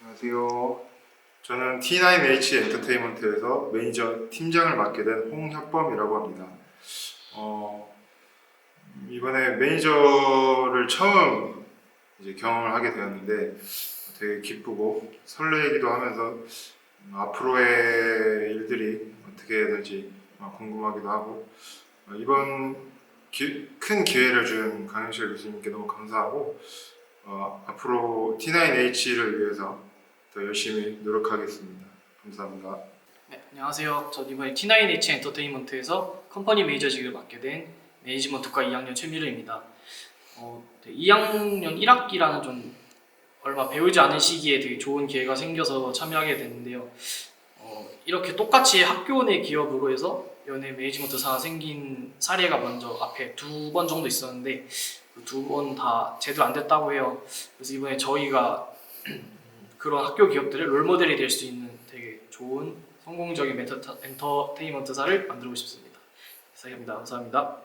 안녕하세요. 저는 T9H 엔터테인먼트에서 매니저 팀장을 맡게 된 홍혁범이라고 합니다. 어, 이번에 매니저를 처음 이제 경험을 하게 되었는데 되게 기쁘고 설레기도 하면서 음, 앞으로의 일들이 어떻게 될지 어, 궁금하기도 하고 어, 이번 기- 큰 기회를 준 강영실 교수님께 너무 감사하고 어, 앞으로 T9H를 위해서 더 열심히 노력하겠습니다. 감사합니다. 네, 안녕하세요. 전 이번에 T9H 엔터테인먼트에서 컴퍼니 매니저직을 맡게 된 매니지먼트과 2학년 최미르입니다. 어, 네, 2학년 1학기라는 좀 얼마 배우지 않은 시기에 되게 좋은 기회가 생겨서 참여하게 됐는데요. 어, 이렇게 똑같이 학교 내 기업으로 해서 연예 매니지먼트사가 생긴 사례가 먼저 앞에 두 번 정도 있었는데 그두번 다 제대로 안 됐다고 해요. 그래서 이번에 저희가 그런 학교 기업들의 롤모델이 될 수 있는 되게 좋은 성공적인 엔터테인먼트사를 만들고 싶습니다. 이상입니다. 감사합니다.